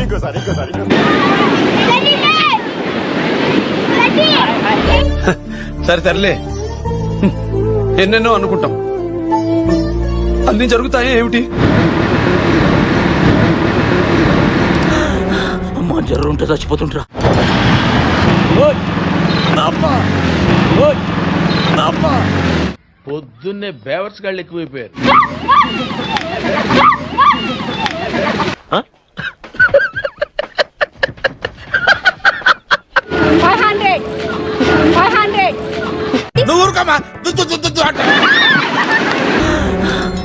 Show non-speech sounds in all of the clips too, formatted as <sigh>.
ఇంకోసారి ఇంకోసారి సరే సర్లే. ఎన్నెన్నో అనుకుంటాం. అన్ని జరుగుతాయి ఏమిటి? అమ్మా జ్వరం ఉంటే చచ్చిపోతుంటరా పొద్దున్నే బేవర్స్ గాళ్ళు ఎక్కువైపోయారు ఫైవ్ హండ్రెడ్ ఫైవ్ హండ్రెడ్ నువ్వు ఊరుకోమా దు, దు, దు, దు, దు అంట.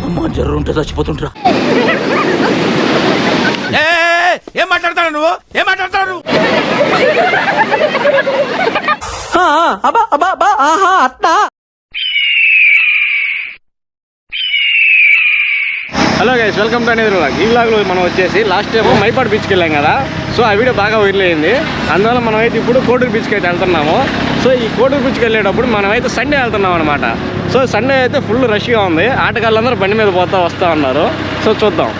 అమ్మా జ్వరం ఉంటే చచ్చిపోతుంటరా ఏ, మాట్లాడతాడు నువ్వు? ఏం మాట్లాడతాడు నువ్వు? అబ్బా అబ్బా అబ్బా ఆహా అత్తా. హలో గైస్ వెల్కమ్ టు అనేది వ్లాగ్ ఈ వ్లాగ్లో మనం వచ్చేసి లాస్ట్ టైం మైపాడు బీచ్కి వెళ్ళాం కదా. సో ఆ వీడియో బాగా వైరల్ అయింది. అందువల్ల మనం అయితే ఇప్పుడు కోటూరు బీచ్కి అయితే వెళ్తున్నాము. సో ఈ కోటూరు బీచ్కి వెళ్ళేటప్పుడు మనం అయితే సండే వెళ్తున్నాం అనమాట సో సండే అయితే ఫుల్ రష్గా ఉంది. ఆటగాళ్ళందరూ బండి మీద పోతా వస్తూ ఉన్నారు. సో చూద్దాం.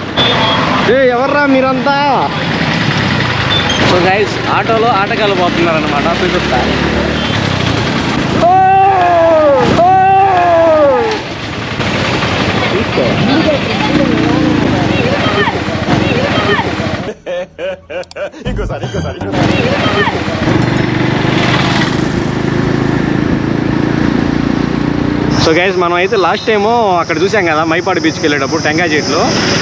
ఏ ఎవర్రా మీరంతా? సో గైస్ ఆటోలో ఆటగాళ్ళు పోతున్నారు అనమాట చూపిస్తా! <laughs> ఇంకోసారి ఇంకోసారి. సో గైస్ మనం అయితే లాస్ట్ టైము అక్కడ చూసాం కదా మైపాడు బీచ్కి వెళ్ళేటప్పుడు టెంకాయ చెట్లు.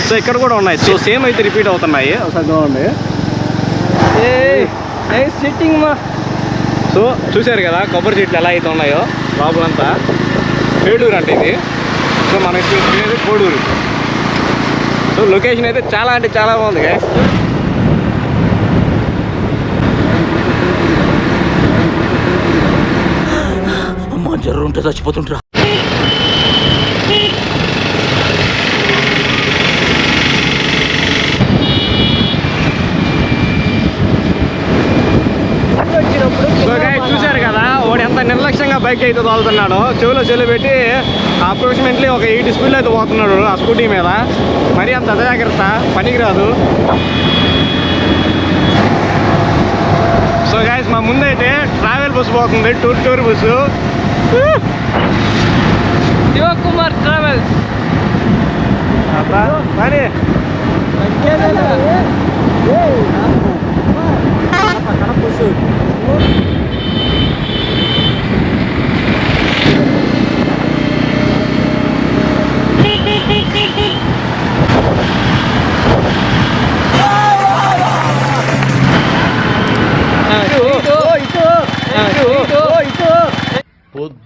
సో ఇక్కడ కూడా ఉన్నాయి. సో సేమ్ అయితే రిపీట్ అవుతున్నాయి. ఒకసారి చూడండి. ఏ సిట్టింగ్ మా. సో చూశారు కదా కొబ్బరి చెట్లు ఎలా అయితే ఉన్నాయో లోపలంతా పేడూరు అంటే ఇది. సో మనకి చూసుకునేది కోడూరు. సో లొకేషన్ అయితే చాలా అంటే చాలా బాగుంది గైస్ అమ్మా జ్వరం ఉంటే చచ్చిపోతుంటరా సో గైస్ చూశారు కదా వాడు ఎంత వేగంగా బైక్ అయితే తోలుతున్నాడు. చెవిలో చెల్లు పెట్టి అప్రాక్సిమేట్లీ ఒక ఎయిటీ స్పీడ్లో అయితే పోతున్నాడు ఆ స్కూటీ మీద. మరి అంత అజాగ్రత్త పనికిరాదు సో గైస్ మా ముందైతే ట్రావెల్ బస్సు పోతుంది టూర్ టూర్ బస్సు శివకుమార్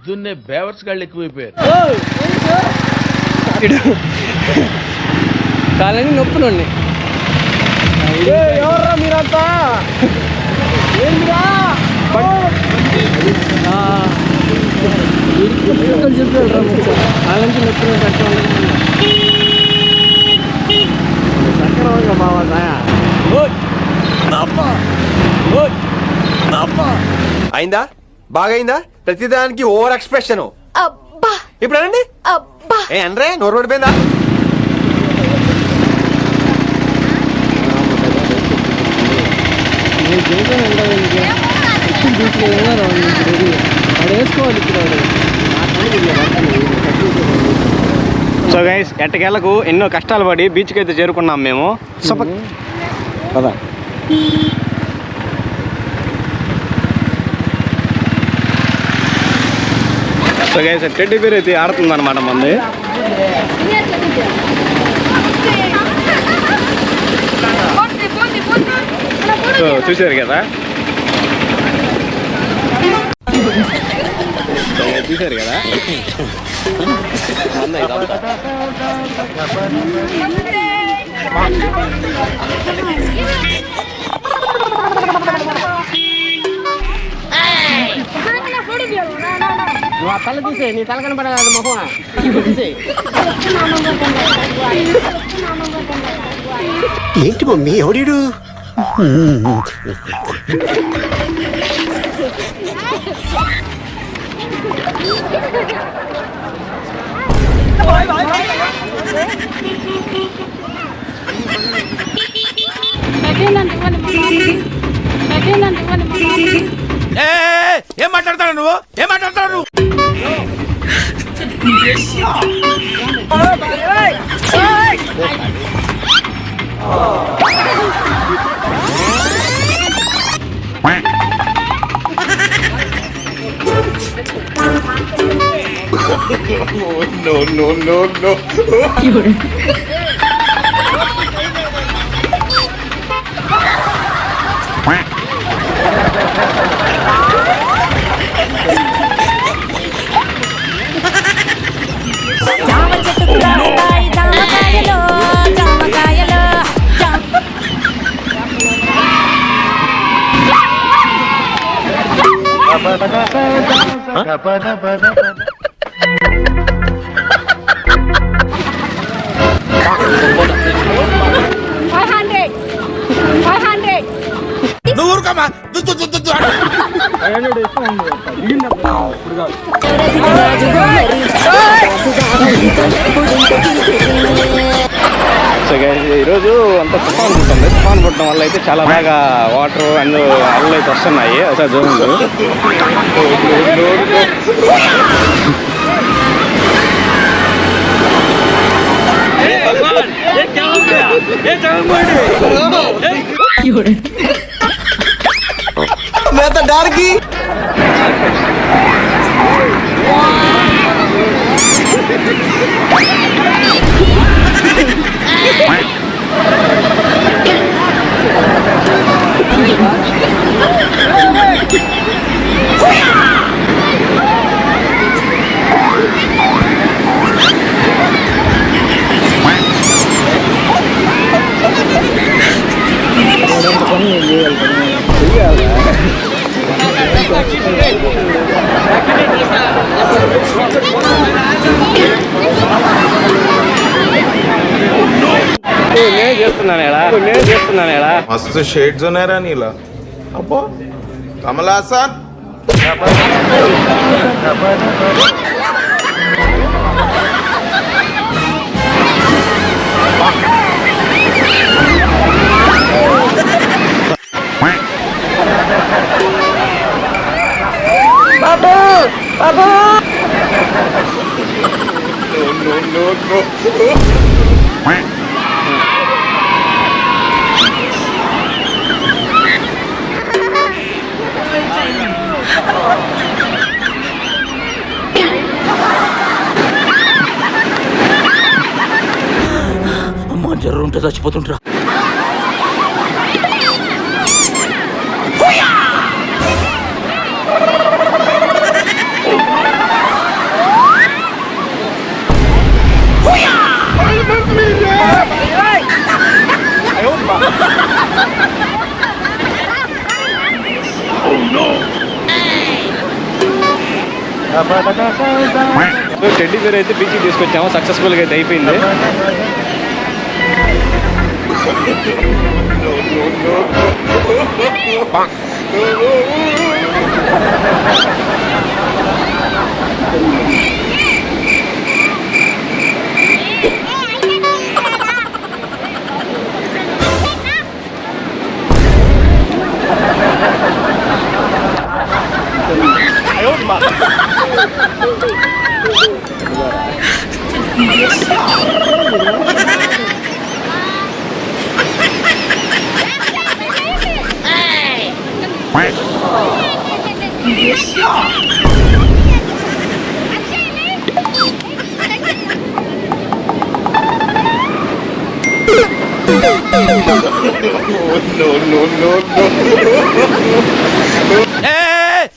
పొద్దున్నే బేవర్స్ గాళ్ళు ఎక్కువైపోయారు. కాలని నొప్పునండి ఎవర్రా మీరంతా? ఏంద్రా? కాలంచి నొప్పులు అయిందా? బాగైందా? ప్రతిదానికి ఓవర్ ఎక్స్ప్రెషన్. అబ్బా! ఇప్పుడు అనండి అబ్బా! ఏ అనరే నోరు పడిపోయిందా? సో గైస్ ఎట్టకేళ్ళకు ఎన్నో కష్టాలు పడి బీచ్కి అయితే చేరుకున్నాం మేము. సపక్ కదా సో గైస్ టెడ్డీ పేరు అయితే ఆడుతుంది అనమాట మంది సో చూసారు కదా సో చూసారు కదా మంది మా తల తీసే నీ తల కనపడదు మొహం ఏంటి మమ్మీ ఎవడీడు? ఏ ఎవడీడు మాట్లాడతాడు నువ్వు? ఏం మాట్లాడతాడు నువ్వు? జామ Five hundred. Five hundred. నువ్వు ఊరుకోమా ఈరోజు అంత తుఫాన్ పుట్టింది తుఫాన్ పుట్టడం వల్ల అయితే చాలా బాగా వాటర్ అండ్ అల్లు అయితే వస్తున్నాయి. ఒకసారి జోన్ నేను <laughs> Oh, my God. मस्त शेट जो नाही राणीला अप्पा आम्हाला असा बाबू बाबू. చచ్చిపోతుంటరా టెడ్డీ బేర్ అయితే బీచ్కి తీసుకొచ్చాము సక్సెస్ఫుల్గా అయితే అయిపోయింది. no, no, no. Bang! No, no.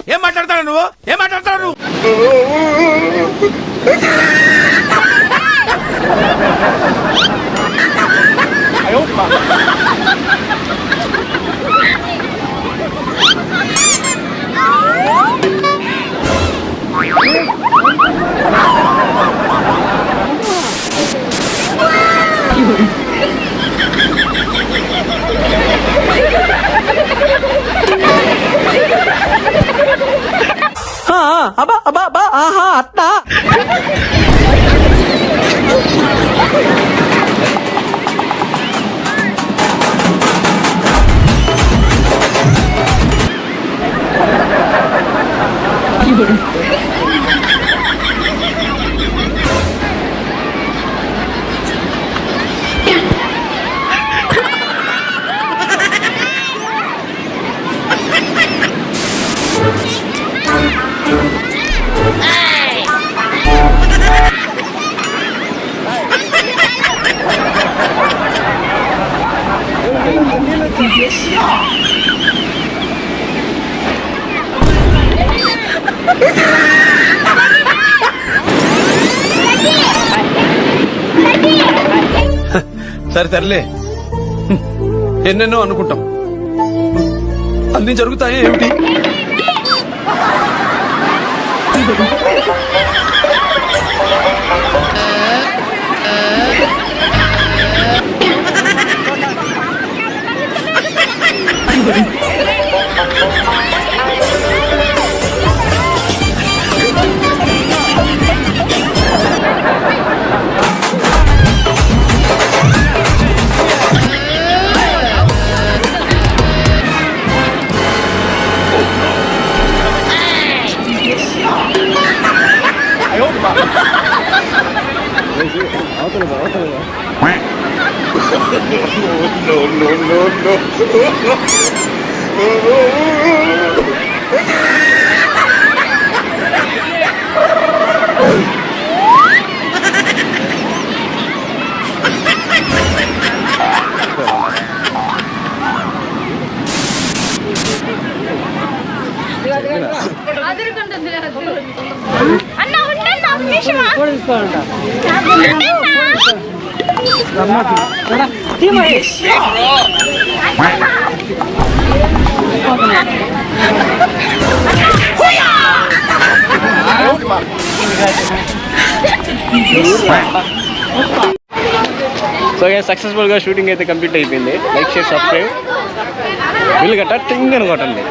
ఏం మాట్లాడతాడు నువ్వు? ఏం మాట్లాడతాడు నువ్వు? ఆ, సరే తరలే ఎన్నెన్నో అనుకుంటాం. అన్ని జరుగుతాయి ఏమిటి? అన్న సో సక్సెస్ఫుల్గా షూటింగ్ అయితే కంప్లీట్ అయిపోయింది. లైక్ షేర్ సబ్స్క్రైబ్ వీళ్ళు గట్ట టింగ్ అని కొట్టండి.